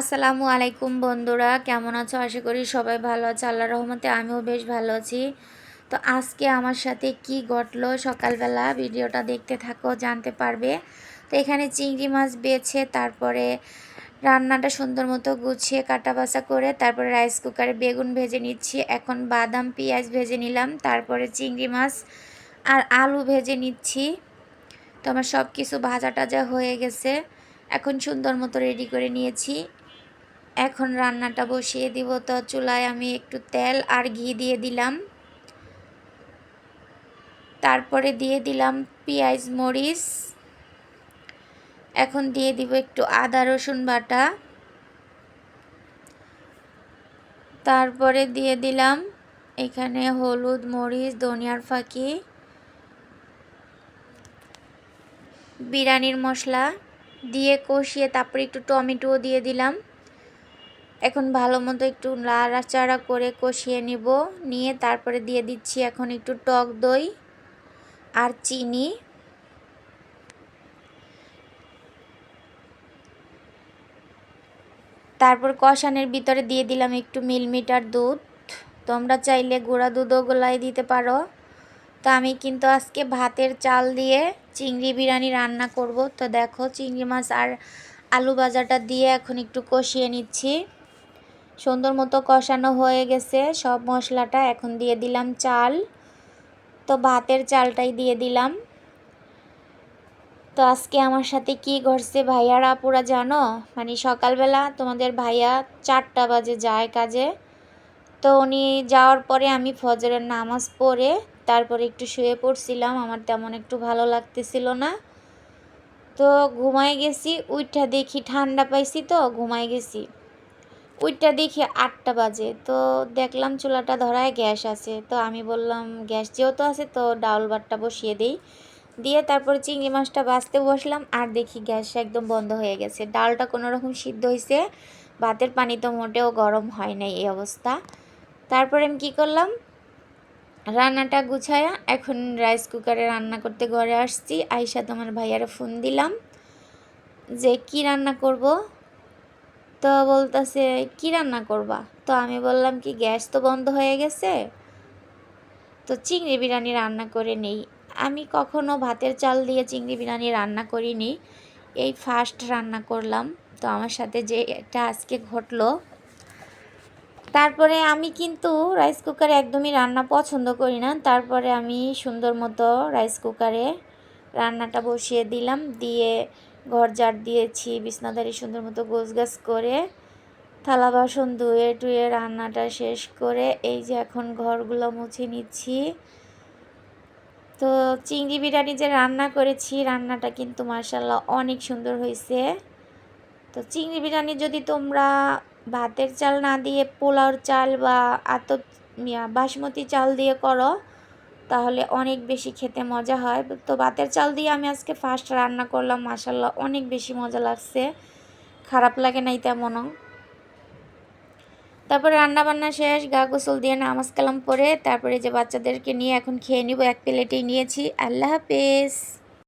আসসালামু আলাইকুম বন্ধুরা, কেমন আছো? আশা করি সবাই ভালো আছে। আল্লাহ রহমতে আমিও বেশ ভালো আছি। তো আজকে আমার সাথে কি ঘটলো? সকালবেলা ভিডিওটা দেখতে থাকো, জানতে পারবে। তো এখানে চিংড়ি মাছ বেছে, তারপরে রান্নাটা সুন্দর মতো গুছিয়ে কাটা বাছা করে, তারপরে রাইস কুকারে বেগুন ভেজে নিচ্ছি। এখন বাদাম, পেঁয়াজ ভেজে নিলাম, তারপরে চিংড়ি মাছ আর আলু ভেজে নিচ্ছি। তো আমার সব কিছু ভাজা টাজা হয়ে গেছে। এখন সুন্দর মতো রেডি করে নিয়েছি। এখন রান্নাটা বসিয়ে দিব। তো চুলায় আমি একটু তেল আর ঘি দিয়ে দিলাম। তারপরে দিয়ে দিলাম পেঁয়াজ, মরিচ। এখন দিয়ে দিব একটু আদা, রসুন বাটা। তারপরে দিয়ে দিলাম এখানে হলুদ, মরিচ, ধনিয়ার ফাঁকি, বিরিয়ানির মশলা। দিয়ে কষিয়ে তারপরে একটু টমেটোও দিয়ে দিলাম। এখন ভালো মতো একটু নাড়াচাড়া করে কষিয়ে নিব। নিয়ে তারপরে দিয়ে দিচ্ছি এখন একটু টক দই আর চিনি। তারপর কষানের ভিতরে দিয়ে দিলাম একটু মিলমিটার দুধ। তোমরা চাইলে গুঁড়া দুধও গোলাই দিতে পারো। তো আমি কিন্তু আজকে ভাতের চাল দিয়ে চিংড়ি বিরিয়ানি রান্না করব। তো দেখো চিংড়ি মাছ আর আলু ভাজাটা দিয়ে এখন একটু কষিয়ে নিচ্ছি। সুন্দর মতো কষানো হয়ে গেছে। সব মশলাটা এখন দিয়ে দিলাম চাল। তো ভাতের চালটাই দিয়ে দিলাম। তো আজকে আমার সাথে কি ঘটছে ভাইয়ারা পুরা জানো? মানে সকালবেলা তোমাদের ভাইয়া চারটা বাজে যায় কাজে। তো উনি যাওয়ার পরে আমি ফজরের নামাজ পড়ে তারপরে একটু শুয়ে পড়ছিলাম। আমার তেমন একটু ভালো লাগতেছিল না। তো ঘুমাই গেছি, উইঠা দেখি ঠান্ডা পাইছি তো ঘুমাই গেছি। ওইটা দেখি আটটা বাজে। তো দেখলাম চুলাটা ধরায় গ্যাস আছে। তো আমি বললাম, গ্যাস যেহেতু আছে, তো ডাউল ভাতটা বসিয়ে দিই। দিয়ে তারপরে চিংড়ি মাছটা বাঁচতে বসলাম। আর দেখি গ্যাস একদম বন্ধ হয়ে গেছে। ডালটা কোনো রকম সিদ্ধ হয়েছে ভাতের পানি তো মোটেও গরম হয় নাই এই অবস্থা। তারপরে আমি কী করলাম, রান্নাটা গুছায়া এখন রাইস কুকারে রান্না করতে ঘরে আসছি। আইসা তোমার ভাইয়ারা ফোন দিলাম যে, কি রান্না করব? তো বলতেছে, কি রান্না করবা? তো আমি বললাম কি, গ্যাস তো বন্ধ হয়ে গেছে। তো চিংড়ি বিরিয়ানি রান্না করে নেই। আমি কখনো ভাতের চাল দিয়ে চিংড়ি বিরিয়ানি রান্না করিনি। এই ফার্স্ট রান্না করলাম। তো আমার সাথে যে এটা আজকে ঘটলো, তারপরে আমি কিন্তু রাইস কুকারে একদমই রান্না পছন্দ করি না। তারপরে আমি সুন্দর মতো রাইস কুকারে রান্নাটা বসিয়ে দিলাম। দিয়ে ঘর ঝাড় দিয়েছি, বিছনাদারি সুন্দর মতো গোছ গাছ করে, থালা বাসন ধুয়ে টুয়ে রান্নাটা শেষ করে, এই যে এখন ঘরগুলো মুছে নিচ্ছি। তো চিংড়ি বিরিয়ানি যে রান্না করেছি, রান্নাটা কিন্তু মার্শাল্লাহ অনেক সুন্দর হয়েছে। তো চিংড়ি বিরিয়ানি যদি তোমরা ভাতের চাল না দিয়ে পোলাওর চাল বা আত বাসমতি চাল দিয়ে করো তাহলে অনেক বেশি খেতে মজা হয়। তো বাতের চাল দিয়ে আমি আজকে ফার্স্ট রান্না করলাম মাসাল্লাহ অনেক বেশি মজা লাগছে। খারাপ লাগে নাই তেমনও। তারপর রান্না বান্না শেষ, গা গোসল দিয়ে নামাজ কালাম পরে তারপরে যে বাচ্চাদেরকে নিয়ে এখন খেয়ে নিব, এক প্লেটেই নিয়েছি। আল্লাহ হাফেজ।